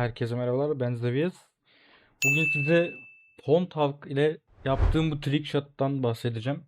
Herkese merhabalar. Ben Zeviz. Bugün size Pontavk ile yaptığım bu trick shot'tan bahsedeceğim.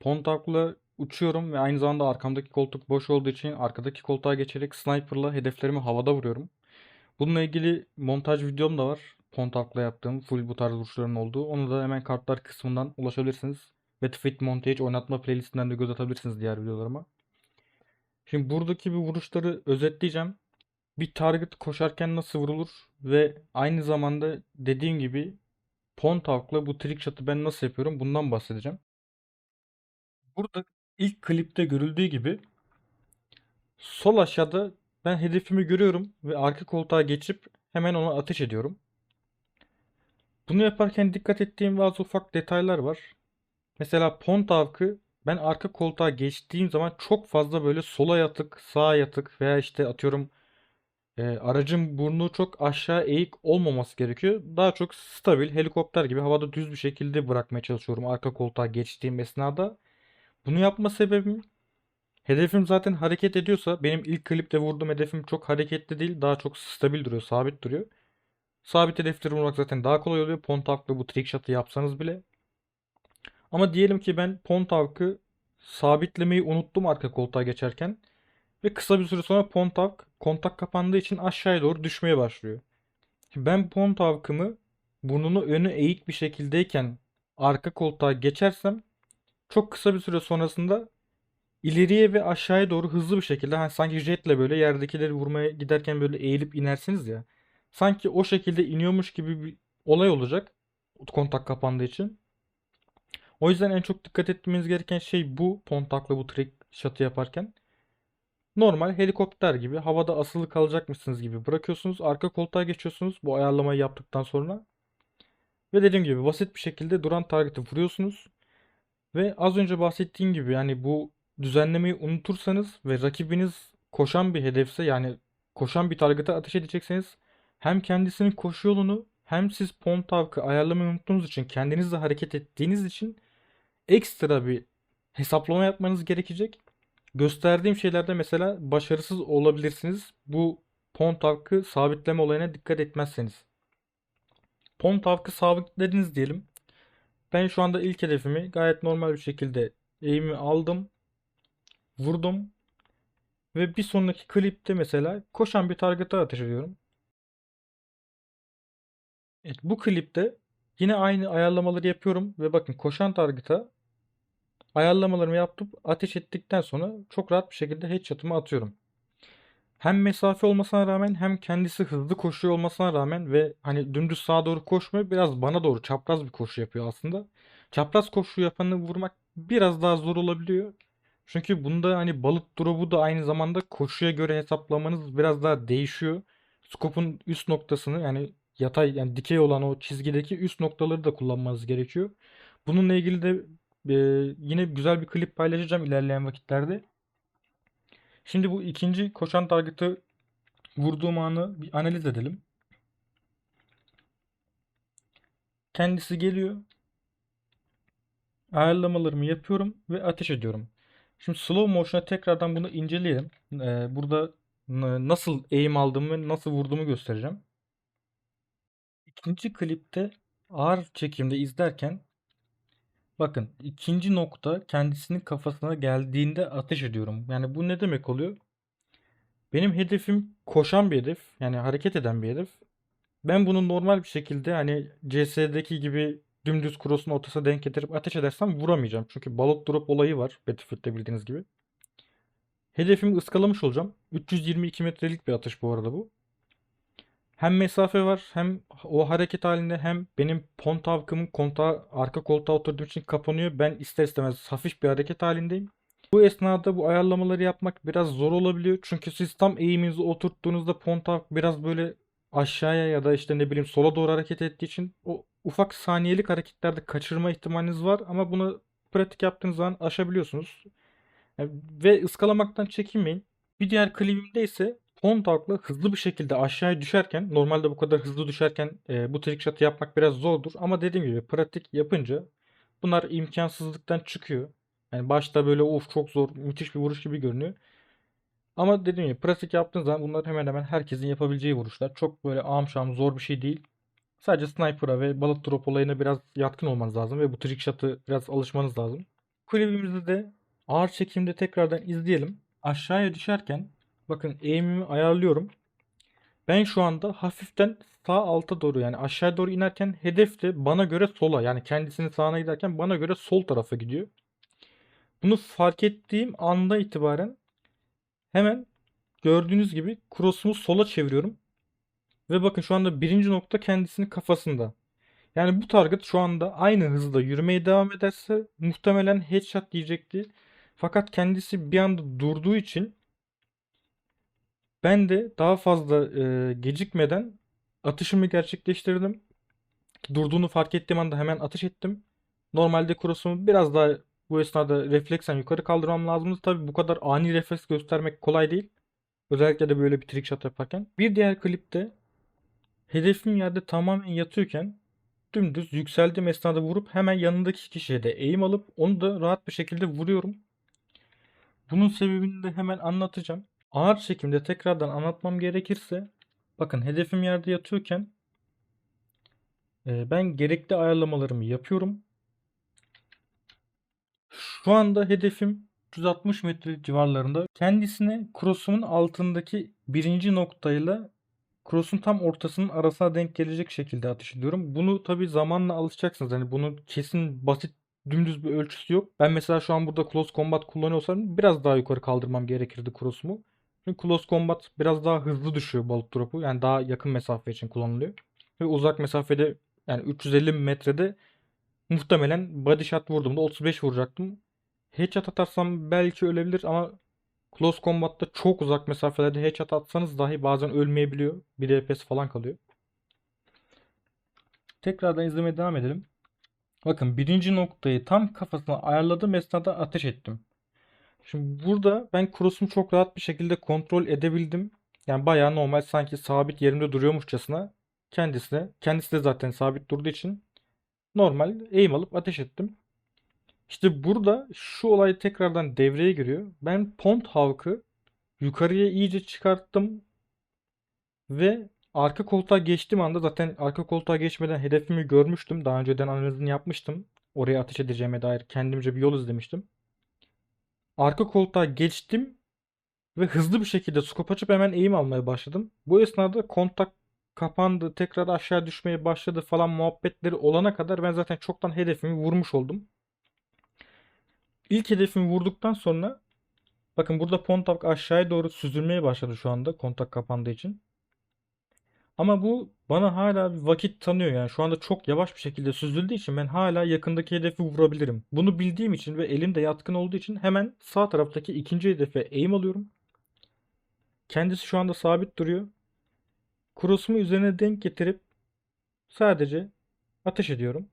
Pontavk'la uçuyorum ve aynı zamanda arkamdaki koltuk boş olduğu için arkadaki koltuğa geçerek sniper'la hedeflerimi havada vuruyorum. Bununla ilgili montaj videom da var. Pontavk'la yaptığım full bu tarz vuruşların olduğu. Onu da hemen kartlar kısmından ulaşabilirsiniz. Battlefield Montage oynatma playlistinden de göz atabilirsiniz diğer videolarıma. Şimdi buradaki bu vuruşları özetleyeceğim bir target koşarken nasıl vurulur ve aynı zamanda dediğim gibi Pontavk'la bu trick shot'ı ben nasıl yapıyorum bundan bahsedeceğim. Burada ilk klipte görüldüğü gibi sol aşağıda ben hedefimi görüyorum ve arka koltuğa geçip hemen ona ateş ediyorum. Bunu yaparken dikkat ettiğim bazı ufak detaylar var. Mesela Pontavk'ı ben arka koltuğa geçtiğim zaman çok fazla böyle sola yatık, sağa yatık veya işte atıyorum e, aracın burnu çok aşağı eğik olmaması gerekiyor. Daha çok stabil helikopter gibi havada düz bir şekilde bırakmaya çalışıyorum arka koltuğa geçtiğim esnada. Bunu yapma sebebim hedefim zaten hareket ediyorsa benim ilk klipte vurduğum hedefim çok hareketli değil daha çok stabil duruyor sabit duruyor. Sabit hedefleri vurmak zaten daha kolay oluyor. Pontavk'la bu trick shot'ı yapsanız bile. Ama diyelim ki ben Pontavk'ı sabitlemeyi unuttum arka koltuğa geçerken. Ve kısa bir süre sonra Pontavk kontak kapandığı için aşağıya doğru düşmeye başlıyor. Ben Pontavk'ımı burnunu önü eğik bir şekildeyken arka koltuğa geçersem çok kısa bir süre sonrasında ileriye ve aşağıya doğru hızlı bir şekilde hani sanki jetle böyle yerdekileri vurmaya giderken böyle eğilip inersiniz ya. Sanki o şekilde iniyormuş gibi bir olay olacak kontak kapandığı için. O yüzden en çok dikkat etmeniz gereken şey bu Pontak'la bu trick shot'ı yaparken. Normal helikopter gibi havada asılı kalacakmışsınız gibi bırakıyorsunuz. Arka koltuğa geçiyorsunuz bu ayarlamayı yaptıktan sonra. Ve dediğim gibi basit bir şekilde duran target'i vuruyorsunuz. Ve az önce bahsettiğim gibi yani bu düzenlemeyi unutursanız ve rakibiniz koşan bir hedefse yani koşan bir target'a ateş edecekseniz hem kendisinin koşu yolunu hem siz Pontavk'ı ayarlamayı unuttuğunuz için kendiniz de hareket ettiğiniz için ekstra bir hesaplama yapmanız gerekecek. Gösterdiğim şeylerde mesela başarısız olabilirsiniz. Bu Pontavk'ı sabitleme olayına dikkat etmezseniz. Pontavk'ı sabitlediniz diyelim. Ben şu anda ilk hedefimi gayet normal bir şekilde eğimi aldım. Vurdum. Ve bir sonraki klipte mesela koşan bir target'a ateş ediyorum. Evet, bu klipte yine aynı ayarlamaları yapıyorum ve bakın koşan target'a ayarlamalarımı yaptım. Ateş ettikten sonra çok rahat bir şekilde headshot'ımı atıyorum. Hem mesafe olmasına rağmen hem kendisi hızlı koşuyor olmasına rağmen ve hani dümdüz sağa doğru koşmuyor. Biraz bana doğru çapraz bir koşu yapıyor aslında. Çapraz koşu yapanı vurmak biraz daha zor olabiliyor. Çünkü bunda hani balık drop'u da aynı zamanda koşuya göre hesaplamanız biraz daha değişiyor. Scope'un üst noktasını yani yatay yani dikey olan o çizgideki üst noktaları da kullanmanız gerekiyor. Bununla ilgili de e, yine güzel bir klip paylaşacağım ilerleyen vakitlerde. Şimdi bu ikinci koşan target'ı vurduğum anı bir analiz edelim. Kendisi geliyor. Ayarlamalarımı yapıyorum ve ateş ediyorum. Şimdi slow motion'a tekrardan bunu inceleyelim. Ee, burada nasıl aim aldığımı nasıl vurduğumu göstereceğim. İkinci klipte ağır çekimde izlerken bakın ikinci nokta kendisinin kafasına geldiğinde ateş ediyorum. Yani bu ne demek oluyor? Benim hedefim koşan bir hedef. Yani hareket eden bir hedef. Ben bunu normal bir şekilde hani CS'deki gibi dümdüz cross'un ortasına denk getirip ateş edersem vuramayacağım. Çünkü balık drop olayı var Battlefield'de bildiğiniz gibi. Hedefimi ıskalamış olacağım. 322 metrelik bir atış bu arada bu. Hem mesafe var hem o hareket halinde hem benim pontavkımın kontağı arka koltuğa oturduğum için kapanıyor. Ben ister istemez hafif bir hareket halindeyim. Bu esnada bu ayarlamaları yapmak biraz zor olabiliyor. Çünkü siz tam eğiminizi oturttuğunuzda pontavk biraz böyle aşağıya ya da işte ne bileyim sola doğru hareket ettiği için o ufak saniyelik hareketlerde kaçırma ihtimaliniz var. Ama bunu pratik yaptığınız zaman aşabiliyorsunuz. Yani ve ıskalamaktan çekinmeyin. Bir diğer klibimde ise Pontavk'la hızlı bir şekilde aşağıya düşerken normalde bu kadar hızlı düşerken e, bu trick shot'ı yapmak biraz zordur. Ama dediğim gibi pratik yapınca bunlar imkansızlıktan çıkıyor. Yani başta böyle of çok zor müthiş bir vuruş gibi görünüyor. Ama dediğim gibi pratik yaptığın zaman bunlar hemen hemen herkesin yapabileceği vuruşlar. Çok böyle ağam şam zor bir şey değil. Sadece sniper'a ve bullet drop olayına biraz yatkın olmanız lazım ve bu trick shot'ı biraz alışmanız lazım. Klibimizi de ağır çekimde tekrardan izleyelim. Aşağıya düşerken bakın aim'imi ayarlıyorum. Ben şu anda hafiften sağ alta doğru yani aşağı doğru inerken hedef de bana göre sola yani kendisinin sağına giderken bana göre sol tarafa gidiyor. Bunu fark ettiğim anda itibaren hemen gördüğünüz gibi cross'umu sola çeviriyorum. Ve bakın şu anda birinci nokta kendisinin kafasında. Yani bu target şu anda aynı hızda yürümeye devam ederse muhtemelen headshot diyecekti. Fakat kendisi bir anda durduğu için ben de daha fazla e, gecikmeden atışımı gerçekleştirdim. Durduğunu fark ettiğim anda hemen atış ettim. Normalde cross'umu biraz daha bu esnada refleksen yukarı kaldırmam lazımdı. Tabii bu kadar ani refleks göstermek kolay değil. Özellikle de böyle bir trick shot yaparken. Bir diğer klipte hedefim yerde tamamen yatıyorken dümdüz yükseldiğim esnada vurup hemen yanındaki kişiye de eğim alıp onu da rahat bir şekilde vuruyorum. Bunun sebebini de hemen anlatacağım. Ağır çekimde tekrardan anlatmam gerekirse bakın hedefim yerde yatıyorken e, ben gerekli ayarlamalarımı yapıyorum. Şu anda hedefim 360 metre civarlarında. Kendisine cross'umun altındaki birinci noktayla cross'un tam ortasının arasına denk gelecek şekilde atış ediyorum. Bunu tabi zamanla alışacaksınız. Hani bunun kesin basit dümdüz bir ölçüsü yok. Ben mesela şu an burada close combat kullanıyorsam biraz daha yukarı kaldırmam gerekirdi cross'umu. Çünkü close combat biraz daha hızlı düşüyor balık drop'u. Yani daha yakın mesafe için kullanılıyor. Ve uzak mesafede yani 350 metrede muhtemelen body shot vurduğumda 35 vuracaktım. Headshot atarsam belki ölebilir ama Close Combat'ta çok uzak mesafelerde headshot atsanız dahi bazen ölmeyebiliyor. Bir DPS falan kalıyor. Tekrardan izlemeye devam edelim. Bakın birinci noktayı tam kafasına ayarladığım esnada ateş ettim. Şimdi burada ben cross'umu çok rahat bir şekilde kontrol edebildim. Yani bayağı normal sanki sabit yerimde duruyormuşçasına kendisine. Kendisi de zaten sabit durduğu için normal aim alıp ateş ettim. İşte burada şu olay tekrardan devreye giriyor. Ben Pont Hawk'ı yukarıya iyice çıkarttım ve arka koltuğa geçtiğim anda zaten arka koltuğa geçmeden hedefimi görmüştüm. Daha önceden analizini yapmıştım. Oraya ateş edeceğime dair kendimce bir yol izlemiştim. Arka koltuğa geçtim ve hızlı bir şekilde scope açıp hemen eğim almaya başladım. Bu esnada kontak kapandı, tekrar aşağı düşmeye başladı falan muhabbetleri olana kadar ben zaten çoktan hedefimi vurmuş oldum. İlk hedefimi vurduktan sonra bakın burada kontak aşağıya doğru süzülmeye başladı şu anda kontak kapandığı için. Ama bu bana hala bir vakit tanıyor yani şu anda çok yavaş bir şekilde süzüldüğü için ben hala yakındaki hedefi vurabilirim. Bunu bildiğim için ve elimde yatkın olduğu için hemen sağ taraftaki ikinci hedefe aim alıyorum. Kendisi şu anda sabit duruyor. Cross'umu üzerine denk getirip sadece ateş ediyorum.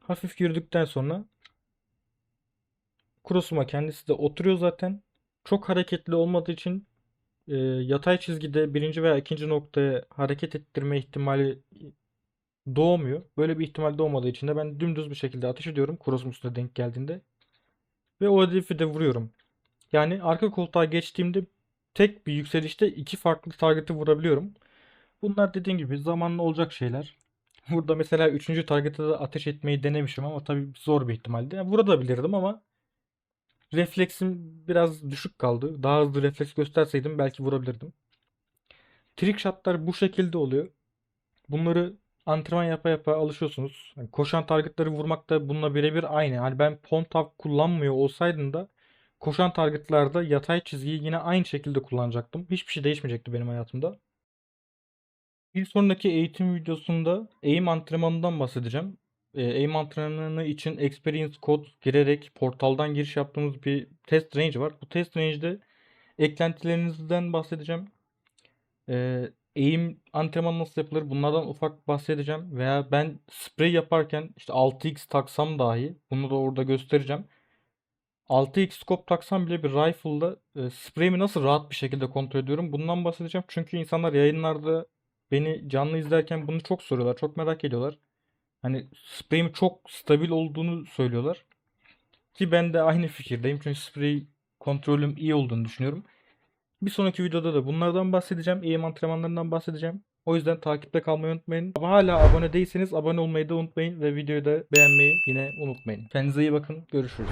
Hafif yürüdükten sonra Kurosuma kendisi de oturuyor zaten. Çok hareketli olmadığı için e, yatay çizgide birinci veya ikinci noktaya hareket ettirme ihtimali doğmuyor. Böyle bir ihtimal doğmadığı için de ben dümdüz bir şekilde ateş ediyorum Kurosum üstüne denk geldiğinde. Ve o hedefi de vuruyorum. Yani arka koltuğa geçtiğimde tek bir yükselişte iki farklı target'i vurabiliyorum. Bunlar dediğim gibi zamanla olacak şeyler. Burada mesela üçüncü target'e de ateş etmeyi denemişim ama tabii zor bir ihtimaldi. Yani vurabilirdim ama refleksim biraz düşük kaldı. Daha hızlı refleks gösterseydim belki vurabilirdim. Trick shotlar bu şekilde oluyor. Bunları antrenman yapa yapa alışıyorsunuz. Yani koşan targetları vurmak da bununla birebir aynı. Yani ben pontav kullanmıyor olsaydım da koşan targetlarda yatay çizgiyi yine aynı şekilde kullanacaktım. Hiçbir şey değişmeyecekti benim hayatımda. Bir sonraki eğitim videosunda eğim antrenmanından bahsedeceğim. Aim antrenmanı için experience kod girerek portaldan giriş yaptığımız bir test range var. Bu test range'de eklentilerinizden bahsedeceğim. E, aim antrenmanı nasıl yapılır bunlardan ufak bahsedeceğim. Veya ben spray yaparken işte 6x taksam dahi bunu da orada göstereceğim. 6x scope taksam bile bir rifle'da e, spray'imi nasıl rahat bir şekilde kontrol ediyorum bundan bahsedeceğim. Çünkü insanlar yayınlarda beni canlı izlerken bunu çok soruyorlar. Çok merak ediyorlar. Hani spreyim çok stabil olduğunu söylüyorlar. Ki ben de aynı fikirdeyim. Çünkü sprey kontrolüm iyi olduğunu düşünüyorum. Bir sonraki videoda da bunlardan bahsedeceğim. Eğim antrenmanlarından bahsedeceğim. O yüzden takipte kalmayı unutmayın. Ama hala abone değilseniz abone olmayı da unutmayın ve videoyu da beğenmeyi yine unutmayın. Kendinize iyi bakın. Görüşürüz.